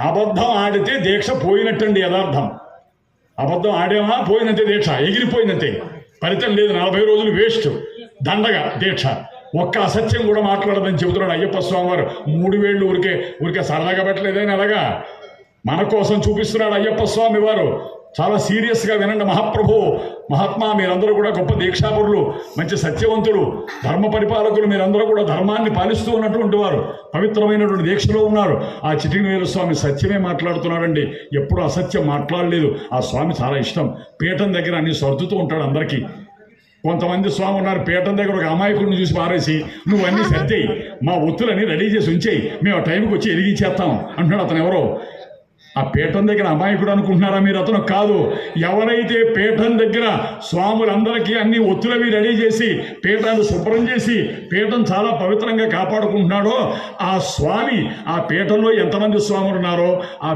అబద్ధం ఆడితే దీక్ష పోయినట్టండి యథార్థం. అబద్ధం ఆడేమా? పోయినంతే దీక్ష. ఎగిరిపోయినంతే. ఫలితం లేదు. నలభై రోజులు వేస్ట్. దండగా దీక్ష. ఒక్క అసత్యం కూడా మాట్లాడదని చెబుతున్నాడు అయ్యప్ప స్వామి వారు మూడు వేళ్ళు ఊరికే ఊరికే సరదాగా పెట్టలేదని అలాగా? మన కోసం చూపిస్తున్నాడు అయ్యప్ప స్వామి వారు చాలా సీరియస్గా వినండి మహాప్రభు. మహాత్మా మీరందరూ కూడా గొప్ప దీక్షాపురులు మంచి సత్యవంతులు ధర్మ పరిపాలకులు మీరందరూ కూడా ధర్మాన్ని పాలిస్తూ ఉన్నటువంటి వారు పవిత్రమైనటువంటి దీక్షలో ఉన్నారు. ఆ చిటికివేలు స్వామి సత్యమే మాట్లాడుతున్నాడండి. ఎప్పుడు అసత్యం మాట్లాడలేదు. ఆ స్వామి చాలా ఇష్టం. పీఠం దగ్గర అన్ని సర్దుతూ ఉంటాడు అందరికీ. కొంతమంది స్వామి ఉన్నారు పీఠం దగ్గర ఒక అమాయకుడిని చూసి పారేసి నువ్వు అన్ని సర్దేయి. మా ఒత్తులని రెడీ చేసి ఉంచేయి. మేము ఆ టైంకి వచ్చి ఎరిగించేస్తాం అంటున్నాడు అతను ఎవరో. ఆ పీఠం దగ్గర అమాయకుడు అనుకుంటున్నారా మీరు? అతను కాదు. ఎవరైతే పీఠం దగ్గర స్వాములందరికీ అన్ని ఒత్తులవి రెడీ చేసి పీఠాన్ని శుభ్రం చేసి పీఠం చాలా పవిత్రంగా కాపాడుకుంటున్నాడో ఆ స్వామి ఆ పీఠంలో ఎంతమంది స్వాములు ఉన్నారో ఆ